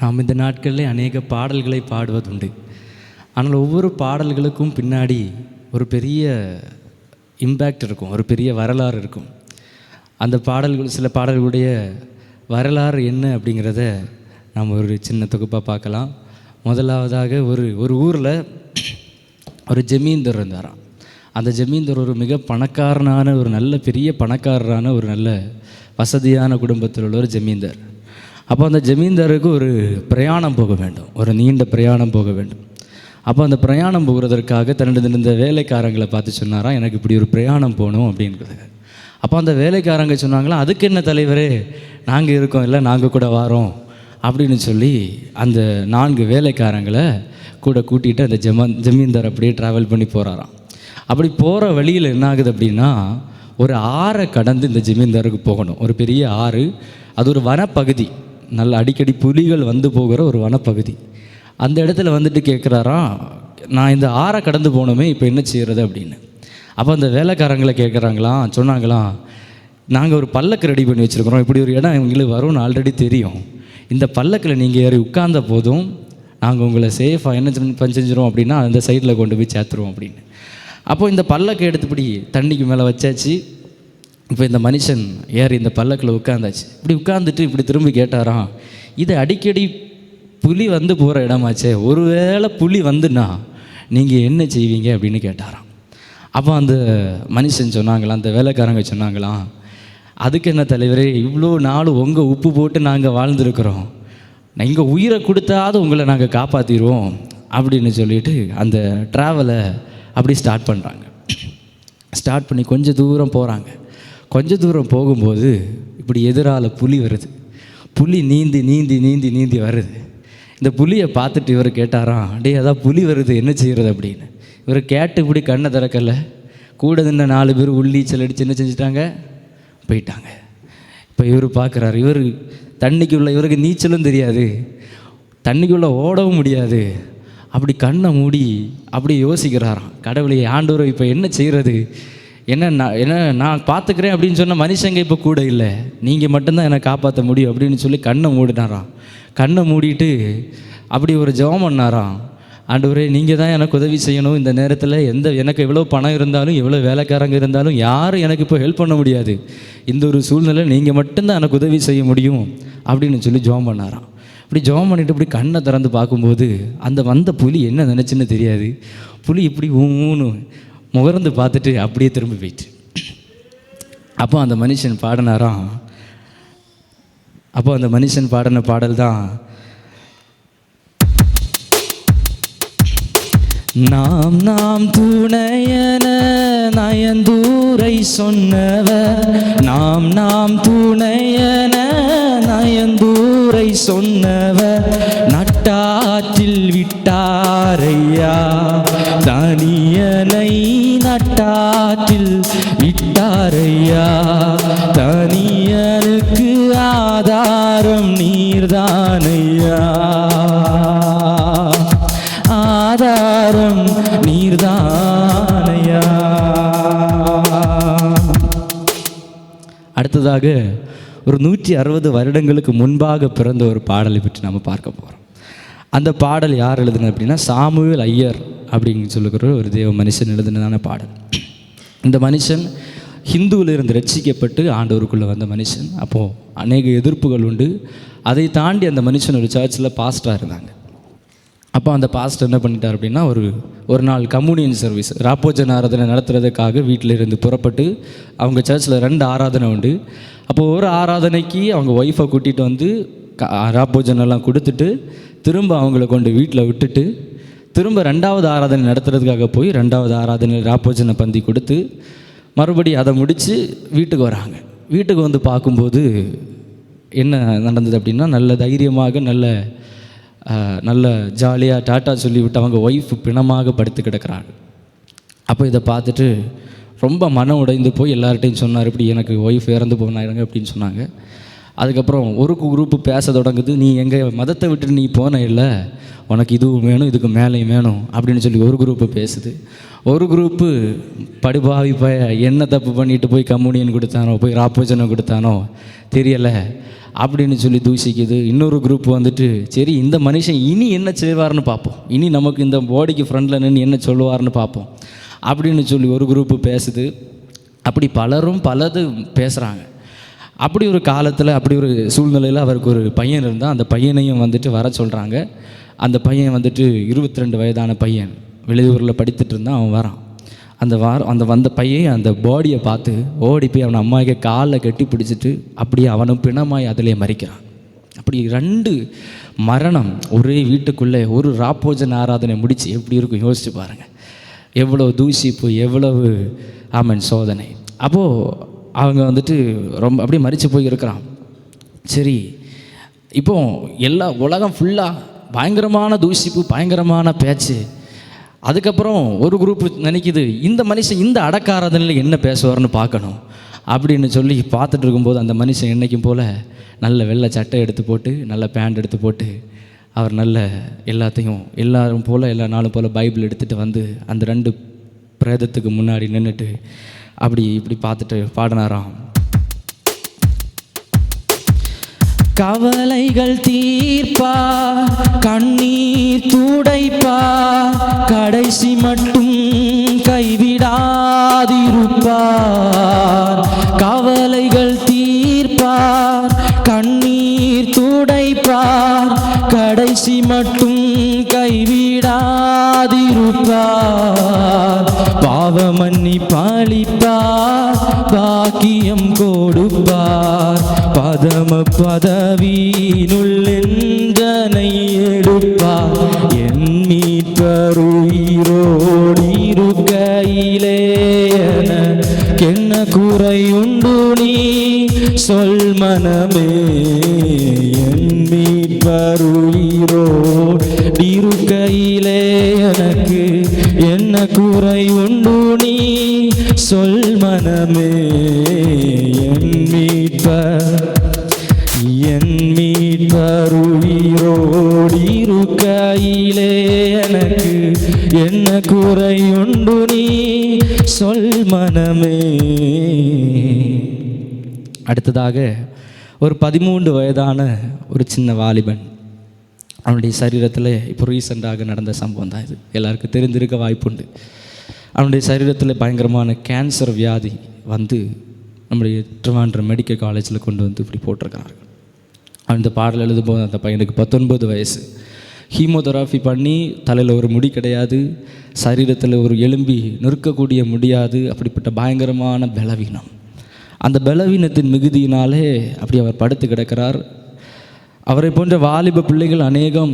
நாம் இந்த நாட்களில் அநேக பாடல்களை பாடுவதுண்டு. ஆனால் ஒவ்வொரு பாடல்களுக்கும் பின்னாடி ஒரு பெரிய இம்பேக்ட் இருக்கும் ஒரு பெரிய வரலாறு இருக்கும். அந்த பாடல்கள் சில பாடல்களுடைய வரலாறு என்ன அப்படிங்கிறத நாம் ஒரு சின்ன தொகுப்பாக பார்க்கலாம். முதலாவதாக ஒரு ஒரு ஊரில் ஒரு ஜமீன்தர் இருந்தாராம். அந்த ஜமீன்தர் ஒரு மிக பணக்காரனான ஒரு நல்ல பெரிய பணக்காரரான ஒரு நல்ல வசதியான குடும்பத்தில் உள்ள ஒரு ஜமீன்தார். அப்போ அந்த ஜமீன்தாருக்கு ஒரு பிரயாணம் போக வேண்டும். ஒரு நீண்ட பிரயாணம் போக வேண்டும். அப்போ அந்த பிரயாணம் போகிறதற்காக தன்னுடைய இந்த வேலைக்காரங்களை பார்த்து சொன்னாராம் எனக்கு இப்படி ஒரு பிரயாணம் போகணும் அப்படின்றது. அப்போ அந்த வேலைக்காரங்க சொன்னாங்களா அதுக்கு என்ன தலைவரே நாங்கள் இருக்கோம் இல்லை நாங்கள் கூட வாரோம் அப்படின்னு சொல்லி அந்த நான்கு வேலைக்காரங்களை கூட கூட்டிகிட்டு அந்த ஜம ஜமீன்தார் அப்படியே ட்ராவல் பண்ணி போகிறாராம் அப்படி போகிற வழியில் என்ன ஆகுது அப்படின்னா ஒரு ஆறை கடந்து இந்த ஜமீன்தாருக்கு போகணும். ஒரு பெரிய ஆறு அது ஒரு வனப்பகுதி. நல்ல அடிக்கடி புலிகள் வந்து போகிற ஒரு வனப்பகுதி. அந்த இடத்துல வந்துட்டு கேட்குறாராம் நான் இந்த ஆறை கடந்து போகணுமே இப்போ என்ன செய்கிறது அப்படின்னு. அப்போ அந்த வேலைக்காரங்களை கேட்குறாங்களாம் சொன்னாங்களாம் நாங்கள் ஒரு பல்லக்கு ரெடி பண்ணி வச்சுருக்குறோம். இப்படி ஒரு இடம் எங்களுக்கு வரும்னு ஆல்ரெடி தெரியும். இந்த பல்லக்கில் நீங்கள் ஏறி உட்கார்ந்த போதும் நாங்கள் உங்களை சேஃபாக என்ன செஞ்சு- பண்ணி அப்படின்னா அந்த சைடில் கொண்டு போய் சேர்த்துருவோம் அப்படின்னு. அப்போது இந்த பல்லக்கை எடுத்துப்படி தண்ணிக்கு மேலே வச்சாச்சு. இப்போ இந்த மனுஷன் ஏறி இந்த பல்லக்கில் உட்காந்தாச்சு இப்படி உட்காந்துட்டு இப்படி திரும்பி கேட்டாராம் இது அடிக்கடி புலி வந்து போகிற இடமாச்சே. ஒருவேளை புலி வந்துன்னா நீங்கள் என்ன செய்வீங்க? அப்படின்னு கேட்டாராம். அப்போ அந்த மனுஷன் சொன்னாங்களாம் அந்த வேலைக்காரங்க சொன்னாங்களாம் அதுக்கு என்ன தலைவரே இவ்வளோ நாள் உங்கள் உப்பு போட்டு நாங்கள் வாழ்ந்துருக்குறோம். எங்கள் உயிரை கொடுத்தாது உங்களை நாங்கள் காப்பாற்றிடுவோம் அப்படின்னு சொல்லிட்டு அந்த ட்ராவலை அப்படி ஸ்டார்ட் பண்ணுறாங்க ஸ்டார்ட் பண்ணி கொஞ்சம் தூரம் போகிறாங்க கொஞ்ச தூரம் போகும்போது இப்படி எதிரால் புலி வருது. புலி நீந்தி நீந்தி நீந்தி நீந்தி வருது. இந்த புலியை பார்த்துட்டு இவர் கேட்டாராம் டேய் அதான் புலி வருது என்ன செய்கிறது அப்படின்னு. இவர் கேட்டு இப்படி கண்ணை திறக்கல. கூட நின்ன நாலு பேர் உள்ளீச்சல் அடித்து என்ன செஞ்சிட்டாங்க? போயிட்டாங்க. இப்போ இவர் பார்க்குறாரு இவர் தண்ணிக்குள்ள இவருக்கு நீச்சலும் தெரியாது. தண்ணிக்குள்ளே ஓடவும் முடியாது. அப்படி கண்ணை மூடி அப்படி யோசிக்கிறாராம். கடவுளை ஆண்டவர் இப்போ என்ன செய்கிறது என்ன நான் என்ன நான் பார்த்துக்கிறேன் அப்படின்னு சொன்ன மனுஷங்க இப்போ கூட இல்லை. நீங்கள் மட்டும்தான் என்னை காப்பாற்ற முடியும் அப்படின்னு சொல்லி கண்ணை மூடினாராம். கண்ணை மூடிட்டு அப்படி ஒரு ஜெபம் பண்ணாராம். ஆண்டவரே நீங்கள் தான் எனக்கு உதவி செய்யணும். இந்த நேரத்தில் எந்த எனக்கு எவ்வளோ பணம் இருந்தாலும் எவ்வளோ வேலைக்காரங்க இருந்தாலும் யாரும் எனக்கு இப்போ ஹெல்ப் பண்ண முடியாது. இந்த ஒரு சூழ்நிலை நீங்கள் மட்டும்தான் எனக்கு உதவி செய்ய முடியும் அப்படின்னு சொல்லி ஜெபம் பண்ணாராம். இப்படி ஜெபம் பண்ணிட்டு இப்படி கண்ணை திறந்து பார்க்கும்போது அந்த வந்த புலி என்ன நினச்சுன்னு தெரியாது. புலி இப்படி ஊன்னு முகர்ந்து பார்த்துட்டு அப்படியே திரும்பி போயிட்டு. அப்போ அந்த மனுஷன் பாடினாராம். அப்போ அந்த மனுஷன் பாடின பாடல் தான் நாம் நாம் துணையன நயந்தூரை சொன்னவர். நாம் நாம் துணையன நயந்தூரை சொன்னவர். நட்டாற்றில் விட்டாரையா தனியன நட்டாற்றில் விட்டாரையா தனியனுக்கு ஆதாரம் நீர்தானையா? ஆதாரம் நீர்தானையா? அடுத்ததாக ஒரு நூற்றி அறுபது வருடங்களுக்கு முன்பாக பிறந்த ஒரு பாடலை பற்றி நம்ம பார்க்க போகிறோம் அந்த பாடல் யார் எழுதுனது அப்படின்னா சாமுவேல் ஐயர். அப்படின்னு சொல்லுகிற ஒரு தேவ மனுஷன் எழுதினதான பாடல். இந்த மனுஷன் ஹிந்துவில் இருந்து ரட்சிக்கப்பட்டு ஆண்டவருக்குள்ளே வந்த மனுஷன். அப்போது அநேக எதிர்ப்புகள் உண்டு. அதை தாண்டி அந்த மனுஷன் ஒரு சர்ச்சில் பாஸ்டாக இருந்தாங்க. அப்போ அந்த பாஸ்டர் என்ன பண்ணிட்டார் அப்படின்னா ஒரு ஒரு நாள் கம்யூனியன் சர்வீஸ் ராப்போஜன் ஆராதனை நடத்துறதுக்காக வீட்டில் இருந்து புறப்பட்டு அவங்க சர்ச்சில் ரெண்டு ஆராதனை உண்டு. அப்போது ஒரு ஆராதனைக்கு அவங்க ஒய்ஃபை கூட்டிகிட்டு வந்து க- ராப்போஜன் எல்லாம் கொடுத்துட்டு திரும்ப அவங்கள கொண்டு வீட்டில் விட்டுட்டு திரும்ப ரெண்டாவது ஆராதனை நடத்துறதுக்காக போய் ரெண்டாவது ஆராதனை ராப்போஜனை பந்தி கொடுத்து மறுபடி அதை முடித்து வீட்டுக்கு வராங்க. வீட்டுக்கு வந்து பார்க்கும்போது என்ன நடந்தது அப்படின்னா நல்ல தைரியமாக நல்ல நல்ல ஜாலியாக டாட்டா சொல்லிவிட்டு அவங்க ஒய்ஃப் பிணமாக படுத்து கிடக்கிறாங்க. அப்போ இதை பார்த்துட்டு ரொம்ப மனம் உடைந்து போய் எல்லார்ட்டையும் சொன்னார் இப்படி எனக்கு ஒய்ஃப் இறந்து போனாங்க அப்படின்னு சொன்னாங்க. அதுக்கப்புறம் ஒரு குரூப்பு பேச தொடங்குது. நீ எங்கள் மதத்தை விட்டு நீ போன இல்லை. உனக்கு இதுவும் வேணும் இதுக்கு மேலேயும் வேணும் அப்படின்னு சொல்லி ஒரு குரூப்பு பேசுது. ஒரு குரூப்பு படுபாவி பய என்ன தப்பு பண்ணிட்டு போய் கம்யூனியன் கொடுத்தானோ போய் ராப்போஜனை கொடுத்தானோ தெரியலை அப்படின்னு சொல்லி தூசிக்குது. இன்னொரு குரூப் வந்துட்டு சரி இந்த மனுஷன் இனி என்ன செய்வார்னு பார்ப்போம். இனி நமக்கு இந்த பாடிக்கு ஃப்ரண்டில் நின்று என்ன சொல்லுவார்னு பார்ப்போம். அப்படின்னு சொல்லி ஒரு குரூப்பு பேசுது. அப்படி பலரும் பலது பேசுகிறாங்க அப்படி ஒரு காலத்தில் அப்படி ஒரு சூழ்நிலையில் அவருக்கு ஒரு பையன் இருந்தால் அந்த பையனையும் வந்துட்டு வர சொல்கிறாங்க அந்த பையன் வந்துட்டு இருபத்தி ரெண்டு வயதான பையன். வெளியூரில் படித்துட்டு இருந்தான் அவன் வரான். அந்த வாரம் அந்த வந்த பையன் அந்த பாடியை பார்த்து ஓடி போய் அவன் அம்மாவுக்கு காலில் கட்டி பிடிச்சிட்டு அப்படியே அவனும் பிணமாய் அதிலே மறிக்கிறான். அப்படி ரெண்டு மரணம் ஒரே வீட்டுக்குள்ளே ஒரு ராப்போஜன் ஆராதனை முடித்து எப்படி இருக்கும் யோசிச்சு பாருங்கள் எவ்வளோ தூசிப்பு எவ்வளவு ஆமன் சோதனை. அப்போது அவங்க வந்துட்டு ரொம்ப அப்படியே மறித்து போய் இருக்கிறான் சரி இப்போ எல்லா உலகம் ஃபுல்லாக பயங்கரமான தூசிப்பு பயங்கரமான பேச்சு. அதுக்கப்புறம் ஒரு குரூப் நினைக்குது இந்த மனுஷன் இந்த அடக்காரதனில் என்ன பேசுவார்னு பார்க்கணும். அப்படின்னு சொல்லி பார்த்துட்டு இருக்கும்போது அந்த மனுஷன் என்னைக்கும் போல் நல்ல வெள்ளை சட்டை எடுத்து போட்டு நல்ல பேண்ட் எடுத்து போட்டு அவர் நல்ல எல்லாத்தையும் எல்லாரும் போல் எல்லா நாளும் போல் பைபிள் எடுத்துகிட்டு வந்து அந்த ரெண்டு பிரேதத்துக்கு முன்னாடி நின்றுட்டு அப்படி இப்படி பார்த்துட்டு பாடினாராம். கவலைகள் தீர்ப்பா கண்ணீர் துடைப்பா கடைசி மட்டும் கைவிடாதிருப்பார் கவலைகள் தீர்ப்பார் கண்ணீர் துடைப்பார் கடைசி மட்டும் கைவிடாதிருப்பார் பாவமன்னி பாலிப்பார் பாக்கியம் கொடுப்பார். பதம பதவியினுள்ளென்றனை எடுப்பார் என் மீட்பருயிரோடிருக்கையிலே என்ன குறையுண்டு நீ சொல் மனமே. என் மீட்பருயிரோடிருக்கையிலே எனக்கு என்ன குறையுண்டு நீ. சொல் மனமே என் மீட்பர். என் மீட்பருயிரோடிருக்கையிலே எனக்கு என்ன குறையுண்டு நீ. சொல் மனமே. அடுத்ததாக ஒரு பதிமூன்று வயதான ஒரு சின்ன வாலிபன். அவனுடைய சரீரத்தில் இப்போ ரீசெண்டாக நடந்த சம்பவம் தான் இது. எல்லாருக்கும் தெரிந்திருக்க வாய்ப்புண்டு. அவனுடைய சரீரத்தில் பயங்கரமான கேன்சர் வியாதி வந்து நம்முடைய திருவாண்டம் மெடிக்கல் காலேஜில் கொண்டு வந்து இப்படி போட்டிருக்கிறார்கள். அந்த பாடல் எழுதும்போது அந்த பையனுக்கு பத்தொன்பது வயசு. ஹீமோதெராஃபி பண்ணி தலையில் ஒரு முடி கிடையாது. சரீரத்தில் ஒரு எலும்பி நிற்கக்கூடிய முடியாது. அப்படிப்பட்ட பயங்கரமான பலவீனம். அந்த பலவீனத்தின் மிகுதியினாலே அப்படி அவர் படுத்து கிடக்கிறார். அவரை போன்ற வாலிப பிள்ளைகள் அநேகம்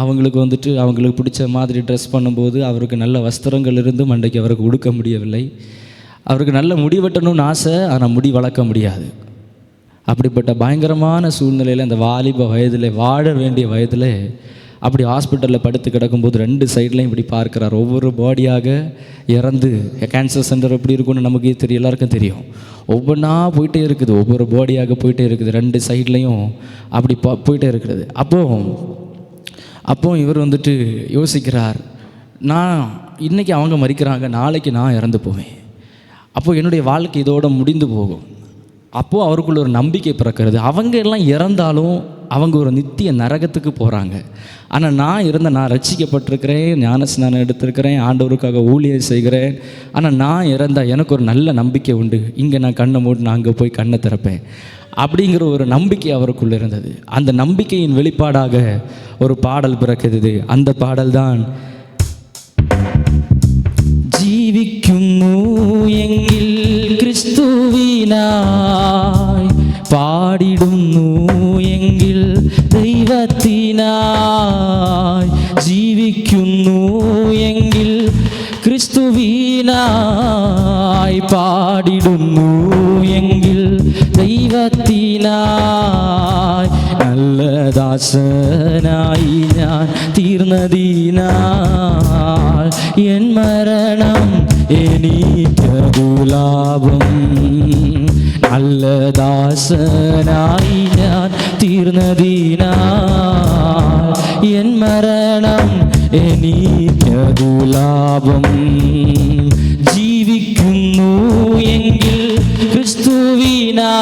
அவங்களுக்கு வந்துட்டு அவங்களுக்கு பிடிச்ச மாதிரி ட்ரெஸ் பண்ணும்போது அவருக்கு நல்ல வஸ்திரங்கள் இருந்தும் அன்றைக்கு அவருக்கு உடுக்க முடியவில்லை. அவருக்கு நல்ல முடி வெட்டணும்னு ஆசை ஆனால் முடி வளர்க்க முடியாது. அப்படிப்பட்ட பயங்கரமான சூழ்நிலையில் அந்த வாலிப வயதில் வாழ வேண்டிய வயதில் அப்படி ஹாஸ்பிட்டலில் படுத்து கிடக்கும்போது ரெண்டு சைட்லையும் இப்படி பார்க்குறார். ஒவ்வொரு பாடியாக இறந்து கேன்சர் சென்டர் எப்படி இருக்கும்னு நமக்கு தெரியும் எல்லாருக்கும் தெரியும். ஒவ்வொன்றா போயிட்டே இருக்குது. ஒவ்வொரு பாடியாக போயிட்டே இருக்குது. ரெண்டு சைட்லையும் அப்படி ப போயிட்டே இருக்கிறது. அப்போது அப்போ இவர் வந்துட்டு யோசிக்கிறார் நான் இன்னைக்கு அவங்க மறிக்கிறாங்க. நாளைக்கு நான் இறந்து போவேன். அப்போது என்னுடைய வாழ்க்கை இதோட முடிந்து போகும். அப்போது அவருக்குள்ள ஒரு நம்பிக்கை பிறக்கிறது. அவங்க எல்லாம் இறந்தாலும் அவங்க ஒரு நித்திய நரகத்துக்கு போகிறாங்க ஆனால் நான் இருந்த நான் ரட்சிக்கப்பட்டிருக்கிறேன் ஞான ஸ்நானம் எடுத்திருக்கிறேன் ஆண்டவருக்காக ஊழியர் செய்கிறேன். ஆனால் நான் இறந்தால் எனக்கு ஒரு நல்ல நம்பிக்கை உண்டு. இங்கே நான் கண்ணை மூடி நான் அங்கே போய் கண்ணை திறப்பேன். அப்படிங்கிற ஒரு நம்பிக்கை அவருக்குள்ளே இருந்தது. அந்த நம்பிக்கையின் வெளிப்பாடாக ஒரு பாடல் பிறக்குது அந்த பாடல்தான் ஜீவிக்கும் எங்கில் ക്രിസ്തുവിനായി പാടിടുന്നു എങ്കിൽ ദൈവത്തിനായി ജീവിക്കുന്നു എങ്കിൽ ക്രിസ്തുവിനായി പാടിടുന്നു എങ്കിൽ ദൈവത്തിനായി നല്ല ദാസനായി ഞാൻ തീർന്നതിനാൽ എൻ മരണം എനിറ്റ ഗുലാബം നല്ല ദാസനായി ഞാൻ തീർന്നതിനാ എൻ മരണം എനിറ്റ ഗുലാബം ജീവിക്കുന്നു എങ്കിൽ ക്രിസ്തുവിനാ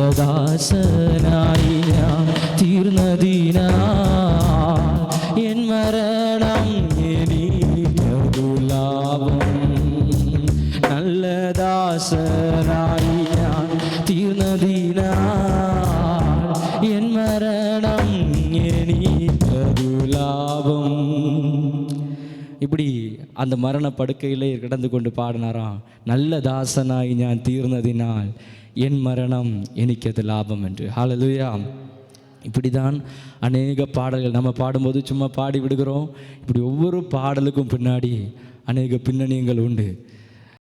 നല്ല ദാസനായി ഞാൻ തീർന്നതിനായി എൻ മരണം എനിക്കതു ലാഭം നല്ല ദാസനായി ഞാൻ തീർന്നതിനായി എൻ മരണം എനിക്കതു லாபம் இப்படி அந்த மரண படுக்கையிலே கிடந்து கொண்டு பாடினாராம் நல்ல தாசனாய் ஞான் தீர்ந்ததினால் என் மரணம் எனக்கு அது லாபம் என்று. ஹாலலுயா இப்படி தான் அநேக பாடல்கள் நம்ம பாடும்போது சும்மா பாடி விடுகிறோம். இப்படி ஒவ்வொரு பாடலுக்கும் பின்னாடி அநேக பின்னணியங்கள் உண்டு.